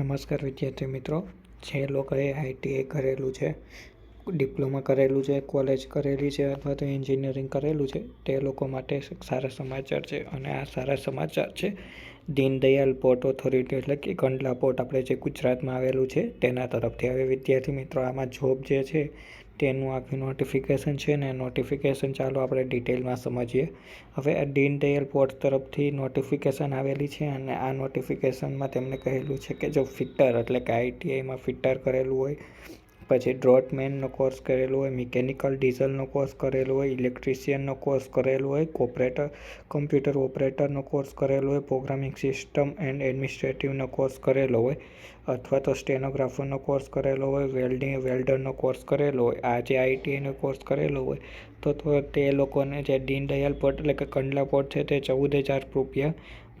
નમસ્કાર વિદ્યાર્થી મિત્રો. જે લોકોએ આઈટીઆઈ કરેલું છે, ડિપ્લોમા કરેલું છે, કોલેજ કરેલી છે અથવા તો એન્જિનિયરિંગ કરેલું છે, તે લોકો માટે સારા સમાચાર છે. અને આ સારા સમાચાર છે, દીનદયાલ પોર્ટ ઓથોરિટી એટલે કે કંડલા પોર્ટ. આપણે જે ગુજરાતમાં આવેલું છે, તેના તરફથી. હવે વિદ્યાર્થી મિત્રો, આમાં જોબ જે છે તેનું આખું નોટિફિકેશન છે ને નોટિફિકેશન ચાલો આપણે ડિટેલમાં સમજીએ. હવે આ દીનદયાલ પોર્ટ તરફથી નોટિફિકેશન આવેલી છે અને આ નોટિફિકેશનમાં તેમણે કહેલું છે કે જો ફિટર એટલે કે આઈટીઆઈમાં ફિટર કરેલું હોય પછી ડ્રોટમેનનો કોર્સ કરેલો હોય, મિકેનિકલ ડીઝલનો કોર્સ કરેલો હોય, ઇલેક્ટ્રિશિયનનો કોર્સ કરેલો હોય, કોપરેટર, કમ્પ્યુટર ઓપરેટરનો કોર્સ કરેલો હોય, પ્રોગ્રામિંગ સિસ્ટમ એન્ડ એડમિનિસ્ટ્રેટિવનો કોર્સ કરેલો હોય, અથવા તો સ્ટેનોગ્રાફરનો કોર્સ કરેલો હોય વેલ્ડિંગ વેલ્ડરનો કોર્સ કરેલો હોય આ જે આઈટીઆઈનો કોર્સ કરેલો હોય, તો તો તે લોકોને જે દીનદયાલ પોર્ટ એટલે કે કંડલા પોર્ટ છે તે ચૌદ હજાર રૂપિયા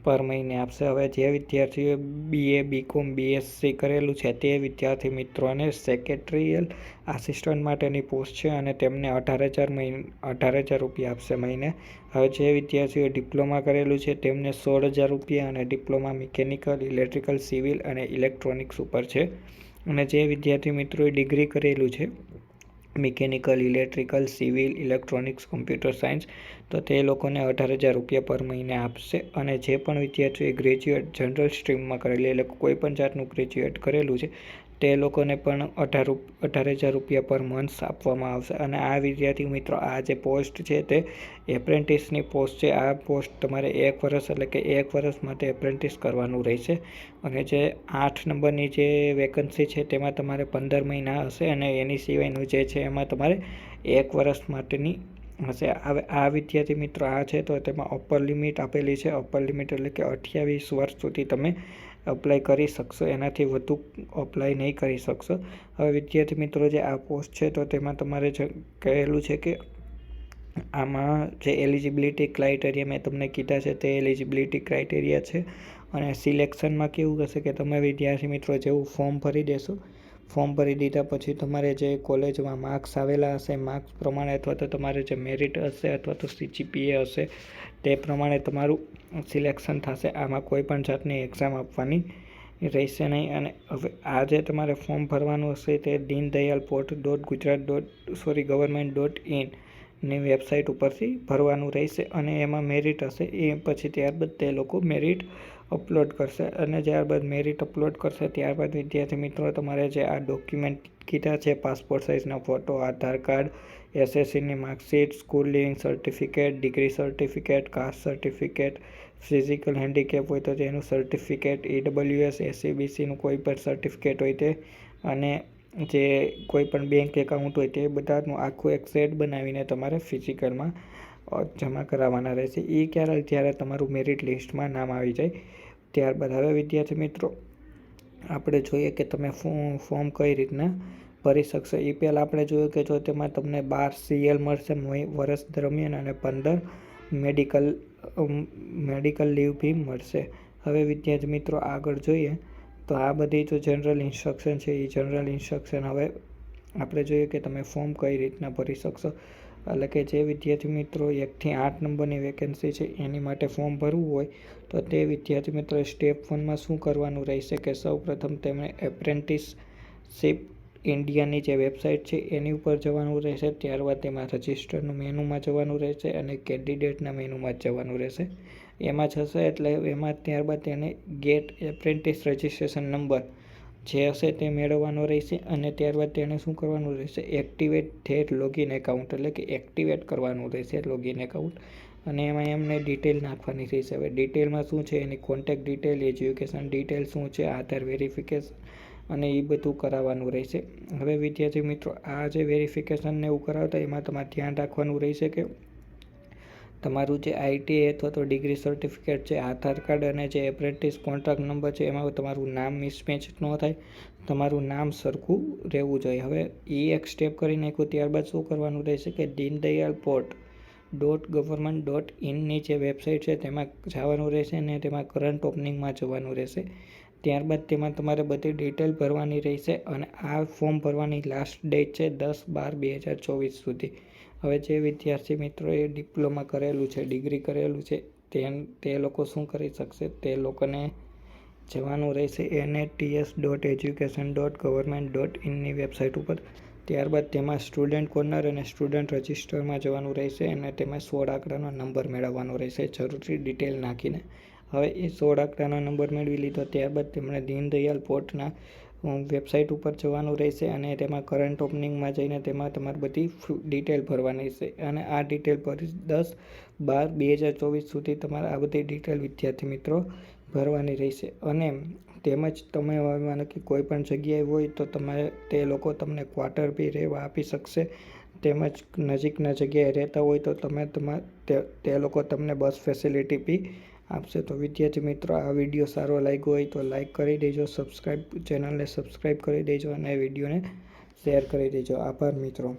પર મહિને આપશે. હવે જે વિદ્યાર્થીઓએ બીએ બીકોમ બીએસસી કરેલું છે તે વિદ્યાર્થી મિત્રોને સેક્રેટરીયલ આસિસ્ટન્ટ માટેની પોસ્ટ છે અને તેમને અઢાર હજાર મહિને, અઢાર હજાર રૂપિયા આપશે મહિને. હવે જે વિદ્યાર્થીઓએ ડિપ્લોમા કરેલું છે તેમને સોળ હજાર રૂપિયા અને ડિપ્લોમા મિકેનિકલ ઇલેક્ટ્રિકલ સિવિલ અને ઇલેક્ટ્રોનિક્સ ઉપર છે. અને જે વિદ્યાર્થી મિત્રોએ ડિગ્રી કરેલું છે mechanical, electrical, civil, electronics, computer science, તો તે લોકોને અઢાર હજાર રૂપિયા પર મહિને આપશે. અને જે પણ વિદ્યાર્થીઓએ ગ્રેજ્યુએટ જનરલ સ્ટ્રીમમાં કરેલી, એટલે કોઈ પણ જાતનું ગ્રેજ્યુએટ કરેલું છે તે લોકોને પણ અઢાર અઢાર હજાર રૂપિયા પર મંથ આપવામાં આવશે. અને આ વિદ્યાર્થી મિત્રો, આ જે પોસ્ટ છે તે એપ્રેન્ટિસની પોસ્ટ છે. આ પોસ્ટ તમારે એક વર્ષ એટલે કે એક વર્ષ માટે એપ્રેન્ટિસ કરવાનું રહેશે. અને જે આઠ નંબરની જે વેકન્સી છે તેમાં તમારે પંદર મહિના હશે અને એની સિવાયનું જે છે એમાં તમારે એક વર્ષ માટેની હશે. આ વિદ્યાર્થી મિત્રો, આ છે તો તેમાં અપર લિમિટ આપેલી છે. અપર લિમિટ એટલે કે અઠ્યાવીસ વર્ષ સુધી તમે અપ્લાય કરી શકશો, એનાથી વધુ અપ્લાય નહીં કરી શકશો. હવે વિદ્યાર્થી મિત્રો, જે આ પોસ્ટ છે, તો તેમાં તમારે કહેલું છે કે આમાં જે એલિજિબિલિટી ક્રાઇટેરિયા મેં તમને કીધા છે, તે એલિજિબિલિટી ક્રાઇટેરિયા છે. અને સિલેક્શનમાં કેવું હશે કે તમે વિદ્યાર્થી મિત્રો જેવું ફોર્મ ભરી દેશો ફોર્મ ભરી દીધા પછી તમારે જે કોલેજમાં માર્ક્સ આવેલા હશે માર્ક્સ પ્રમાણે અથવા તો તમારે જે મેરિટ હશે અથવા તો સીજીપીએ હશે, તે પ્રમાણે તમારું સિલેક્શન થશે. આમાં કોઈ પણ જાતની એક્ઝામ આપવાની રહેશે નહીં. અને હવે આ જે તમારે ફોર્મ ભરવાનું હશે તે Deendayal port dot Gujarat dot sorry government dot ઇનની website ઉપરથી ભરવાનું રહેશે. અને એમાં મેરિટ હશે એ પછી ત્યારબાદ તે લોકો મેરિટ અપલોડ કરશે અને ત્યારબાદ મેરિટ અપલોડ કરશે. ત્યારબાદ વિદ્યાર્થી મિત્રો, તમારે જે આ ડોક્યુમેન્ટ કીધા છે પાસપોર્ટ સાઇઝના photo Aadhaar card એસએસસીની marksheet school leaving certificate degree certificate caste certificate physical handicap હોય તો તેનું સર્ટિફિકેટ ઈડબલ્યુએસ એસસીબીસીનું કોઈ પણ સર્ટિફિકેટ હોય તે, અને જે કોઈ પણ બેંક એકાઉન્ટ હોય તે બધાનું આખું એક સેટ બનાવીને તમારે ફિઝિકલમાં જમા કરાવવાના રહેશે. એ ક્યારે? જ્યારે તમારું મેરિટ લિસ્ટમાં નામ આવી જાય, ત્યારબાદ. હવે વિદ્યાર્થી મિત્રો, આપણે જોઈએ કે તમે ફોર્મ કઈ રીતના ભરી શકશો? એ પહેલાં આપણે જોયું કે જો તેમાં તમને બાર સીએલ મળશે વર્ષ દરમિયાન અને પંદર મેડિકલ મેડિકલ લીવ બી મળશે. હવે વિદ્યાર્થી મિત્રો, આગળ જોઈએ તો આ બધી જો જનરલ ઇન્સ્ટ્રક્શન છે, એ જનરલ ઇન્સ્ટ્રક્શન હવે આપણે જોઈએ કે તમે ફોર્મ કઈ રીતના ભરી શકશો? એટલે કે જે વિદ્યાર્થી મિત્રો એકથી આઠ નંબરની વેકેન્સી છે, એની માટે ફોર્મ ભરવું હોય, તો તે વિદ્યાર્થી મિત્રો સ્ટેપ વનમાં શું કરવાનું રહેશે કે સૌ પ્રથમ તેમણે એપ્રેન્ટિસશીપ ઇન્ડિયાની જે વેબસાઇટ છે, એની ઉપર જવાનું રહેશે, ત્યારબાદ તેમાં રજિસ્ટરનું મેનુમાં જવાનું રહેશે અને કેન્ડિડેટના મેનુમાં જવાનું રહેશે. એમાં જશે એટલે એમાં ત્યારબાદ તેને ગેટ એપ્રેન્ટિસ રજિસ્ટ્રેશન નંબર જે હશે તે મેળવવાનો રહેશે અને ત્યારબાદ તેણે શું કરવાનું રહેશે? એક્ટિવેટ થેટ લોગિન એકાઉન્ટ એટલે કે એક્ટિવેટ કરવાનું રહેશે લોગિન એકાઉન્ટ. અને એમાં એમને ડિટેલ નાખવાની રહેશે. હવે ડિટેલમાં શું છે? એની કોન્ટેક્ટ ડિટેલ એજ્યુકેશન ડિટેલ શું છે? આધાર વેરિફિકેશન અને એ બધું કરાવવાનું રહેશે. હવે વિદ્યાર્થી મિત્રો, આ જે વેરિફિકેશનને એવું કરાવતા, એમાં તમારે ધ્યાન રાખવાનું રહેશે કે તમારું જે આઈટીઆઈ અથવા તો ડિગ્રી સર્ટિફિકેટ છે, આધાર કાર્ડ અને જે એપ્રેન્ટિસ કોન્ટ્રાક્ટ નંબર છે, એમાં તમારું નામ મિસમેચ ન થાય. તમારું નામ સરખું રહેવું જોઈએ. હવે એ એક સ્ટેપ કરી નાખ્યું, ત્યારબાદ શું કરવાનું રહેશે કે Deendayal port dot government dot ઇનની જે વેબસાઇટ છે, તેમાં જવાનું રહેશે અને તેમાં કરંટ ઓપનિંગમાં જવાનું રહેશે. ત્યારબાદ તેમાં તમારે બધી ડિટેલ ભરવાની રહેશે અને આ ફોર્મ ભરવાની લાસ્ટ ડેટ છે દસ બાર બે હજાર ચોવીસ સુધી. હવે જે વિદ્યાર્થી મિત્રોએ ડિપ્લોમા કરેલું છે ડિગ્રી કરેલું છે તે તે લોકો શું કરી શકશે? તે લોકોને જવાનું રહેશે NATS dot education dot government dot ઇનની website ઉપર. ત્યારબાદ તેમાં સ્ટુડન્ટ કોર્નર અને સ્ટુડન્ટ રજિસ્ટરમાં જવાનું રહેશે અને તેમાં સોળ આંકડાનો નંબર મેળવવાનો રહેશે. જરૂરી ડિટેલ નાખીને. હવે એ સોળ આંકડાનો નંબર મેળવી લીધો, ત્યારબાદ તેમણે દીનદયાલ પોર્ટના વેબસાઇટ ઉપર જવાનું રહેશે અને તેમાં કરંટ ઓપનિંગમાં જઈને તેમાં તમારે બધી ડિટેલ ભરવાની છે અને આ ડિટેલ ભરી દસ બાર બે હજાર ચોવીસ સુધી તમારે આ બધી ડિટેલ વિદ્યાર્થી મિત્રો ભરવાની રહેશે. અને તેમજ તમે માનો કે કોઈ પણ જગ્યાએ હોય તો તમારે તે લોકો તમને ક્વાર્ટર બી રહેવા આપી શકશે. તેમજ નજીકના જગ્યાએ રહેતા હોય તો તમે તમા, તે લોકો તમને બસ ફેસિલિટી બી આપશે તો વિદ્યાર્થી મિત્રો, આ વીડિયો સારો લાગ્યો હોય તો લાઈક કરી દેજો સબસ્ક્રાઈબ ચેનલને સબસ્ક્રાઈબ કરી દેજો અને વિડીયોને શેર કરી દેજો. આભાર મિત્રો.